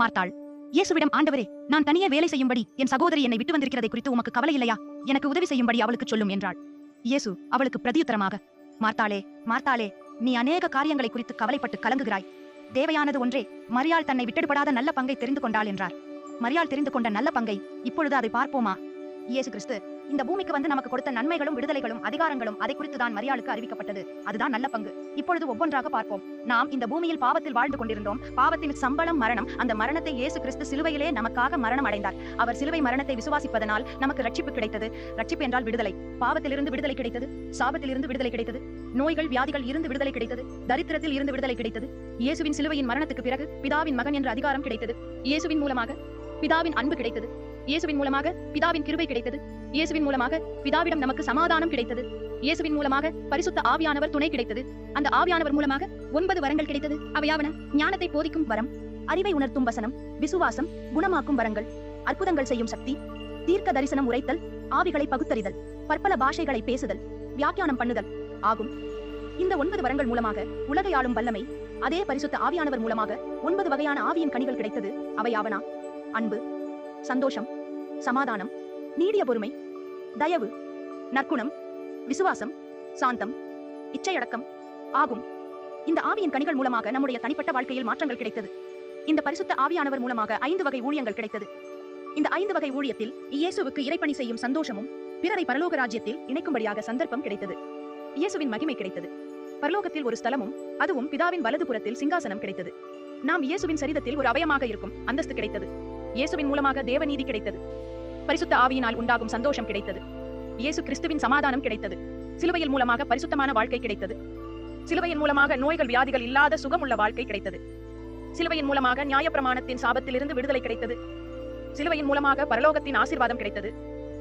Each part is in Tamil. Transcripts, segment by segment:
மார்த்தாள். இயேசுவிடம் ஆண்டவரே நான் தனியே வேலை செய்யும்படி என் சகோதரி என்னை விட்டு வந்திருக்கிறதை குறித்து உமக்கு கவலை இல்லையா? எனக்கு உதவி செய்யும்படி அவளுக்கு சொல்லும் என்றாள். இயேசு அவளுக்கு பிரதியுத்தரமாக மார்த்தாளே மார்த்தாளே நீ அநேக காரியங்களை குறித்து கவலைப்பட்டு கலங்குகிறாய். தேவையானது ஒன்றே மரியாள் தன்னை விட்டுடுபடாத நல்ல பங்கை தெரிந்து கொண்டாள் என்றார். மரியாள் தெரிந்து கொண்ட நல்ல பங்கை இப்பொழுது அதை பார்ப்போமா? இயேசு கிறிஸ்து இந்த பூமிக்கு வந்து நமக்கு கொடுத்த நன்மைகளும் விடுதலைகளும் அதிகாரங்களும் அதை குறித்து தான் மரியாளுக்கு அறிவிக்கப்பட்டது. அதுதான் நல்ல பங்கு. இப்பொழுது ஒவ்வொன்றாக பார்ப்போம். நாம் இந்த பூமியில் பாவத்தில் வாழ்ந்து கொண்டிருந்தோம். பாவத்தின் சம்பளம் மரணம். அந்த மரணத்தை இயேசு கிறிஸ்து சிலுவையிலே நமக்காக மரணம் அடைந்தார். அவர் சிலுவை மரணத்தை விசுவாசிப்பதனால் நமக்கு ரட்சிப்பு கிடைத்தது. ரட்சிப்பு என்றால் விடுதலை. பாவத்திலிருந்து விடுதலை கிடைத்தது. சாபத்திலிருந்து விடுதலை கிடைத்தது. நோய்கள் வியாதிகள் இருந்து விடுதலை கிடைத்தது. தரித்திரத்தில் இருந்து விடுதலை கிடைத்தது. இயேசுவின் சிலுவையின் மரணத்துக்கு பிறகு பிதாவின் மகன் என்ற அதிகாரம் கிடைத்தது. இயேசுவின் மூலமாக பிதாவின் அன்பு கிடைத்தது. இயேசுவின் மூலமாக பிதாவின் கிருபை கிடைத்தது. இயேசுவின் மூலமாக பிதாவிடம் நமக்கு சமாதானம் கிடைத்தது. இயேசுவின் மூலமாக பரிசுத்த ஆவியானவர் துணை கிடைத்தது. அந்த ஆவியானவர் மூலமாக ஒன்பது வரங்கள் கிடைத்தது. அவையாவன ஞானத்தை போதிக்கும் வரம் அறிவை உணர்த்தும் வசனம் விசுவாசம் குணமாக்கும் வரங்கள் அற்புதங்கள் செய்யும் சக்தி தீர்க்க தரிசனம் உரைத்தல் ஆவிகளை பகுத்தறிதல் பற்பல பாஷைகளை பேசுதல் வியாக்கியானம் பண்ணுதல் ஆகும். இந்த ஒன்பது வரங்கள் மூலமாக உலகை ஆளும் வல்லமை அதே பரிசுத்த ஆவியானவர் மூலமாக ஒன்பது வகையான ஆவியின் கனிகள் கிடைத்தது. அவையாவனா அன்பு சந்தோஷம் சமாதானம் நீடிய பொறுமை தயவு நற்குணம் விசுவாசம் சாந்தம் இச்சையடக்கம் ஆகும். இந்த ஆவியின் கனிகள் மூலமாக நம்முடைய தனிப்பட்ட வாழ்க்கையில் மாற்றங்கள் கிடைத்தது. இந்த பரிசுத்த ஆவியானவர் மூலமாக ஐந்து வகை ஊழியங்கள் கிடைத்தது. இந்த ஐந்து வகை ஊழியத்தில் இயேசுவுக்கு இறைப்பணி செய்யும் சந்தோஷமும் பிறரை பரலோக ராஜ்யத்தில் இணைக்கும்படியாக சந்தர்ப்பம் கிடைத்தது. இயேசுவின் மகிமை கிடைத்தது. பரலோகத்தில் ஒரு ஸ்தலமும் அதுவும் பிதாவின் வலது புறத்தில் சிங்காசனம் கிடைத்தது. நாம் இயேசுவின் சரிதத்தில் ஒரு அவயமாக இருக்கும் அந்தஸ்து கிடைத்தது. இயேசுவின் மூலமாக தேவநீதி கிடைத்தது. பரிசுத்த ஆவியினால் உண்டாகும் சந்தோஷம் கிடைத்தது. இயேசு கிறிஸ்துவின் சமாதானம் கிடைத்தது. சிலுவையில் மூலமாக பரிசுத்தமான வாழ்க்கை கிடைத்தது. சிலுவையின் மூலமாக நோய்கள் வியாதிகள் இல்லாத சுகமுள்ள வாழ்க்கை கிடைத்தது. சிலுவையின் மூலமாக நியாயப்பிரமாணத்தின் சாபத்திலிருந்து விடுதலை கிடைத்தது. சிலுவையின் மூலமாக பரலோகத்தின் ஆசீர்வாதம் கிடைத்தது.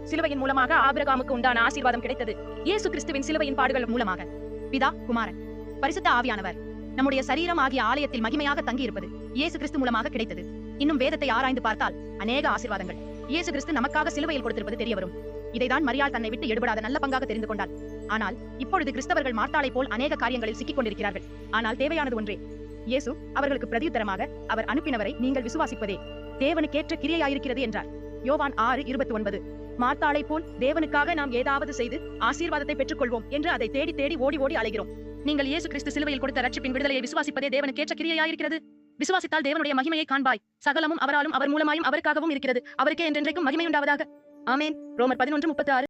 சிலுவையின் மூலமாக ஆபிரகாமுக்கு உண்டான ஆசீர்வாதம் கிடைத்தது. இயேசு கிறிஸ்துவின் சிலுவையின் பாடுகள் மூலமாக. பிதா குமாரன் பரிசுத்த ஆவியானவர் நம்முடைய சரீரம் ஆகிய ஆலயத்தில் மகிமையாக தங்கியிருப்பது இயேசு கிறிஸ்து மூலமாக கிடைத்தது. இன்னும் வேதத்தை ஆராய்ந்து பார்த்தால் அநேக ஆசீர்வாதங்கள். இயேசு கிறிஸ்து நமக்காக சிலுவையில் கொடுத்திருப்பது தெரிய வரும். இதைதான் மரியாள் தன்னை விட்டு எடுபடாத நல்ல பங்காக தெரிந்து கொண்டாள். ஆனால் இப்பொழுது கிறிஸ்தவர்கள் மார்த்தாளை போல் அநேக காரியங்களில் சிக்கிக் கொண்டிருக்கிறார்கள். ஆனால் தேவையானது ஒன்றே. இயேசு அவர்களுக்கு பிரதியுத்தரமாக அவர் அனுப்பினவரை நீங்கள் விசுவாசிப்பதே. தேவனுக்கேற்ற கிரியையாயிருக்கிறது என்றார். யோவான் ஆறு இருபத்தி ஒன்பது மார்த்தாளை போல் தேவனுக்காக நாம் ஏதாவது செய்து ஆசீர்வாதத்தை பெற்றுக்கொள்வோம் என்று அதை தேடி தேடி ஓடி ஓடி அலைகிறோம். நீங்கள் இயேசு கிறிஸ்து சிலுவையில் கொடுத்த ரட்சிப்பின் விடுதலையை விசுவாசிப்பதே தேவனுக்கேற்ற கிரியையாயிருக்கிறது? விசுவாசித்தால் தேவனுடைய மகிமையை காண்பாய். சகலமும் அவராலும் அவர் மூலமாயும் அவருக்காகவும் இருக்கிறது. அவருக்கே என்றென்றைக்கும் மகிமை உண்டாவதாக ஆமேன். ரோமர் பதினொன்று முப்பத்தி ஆறு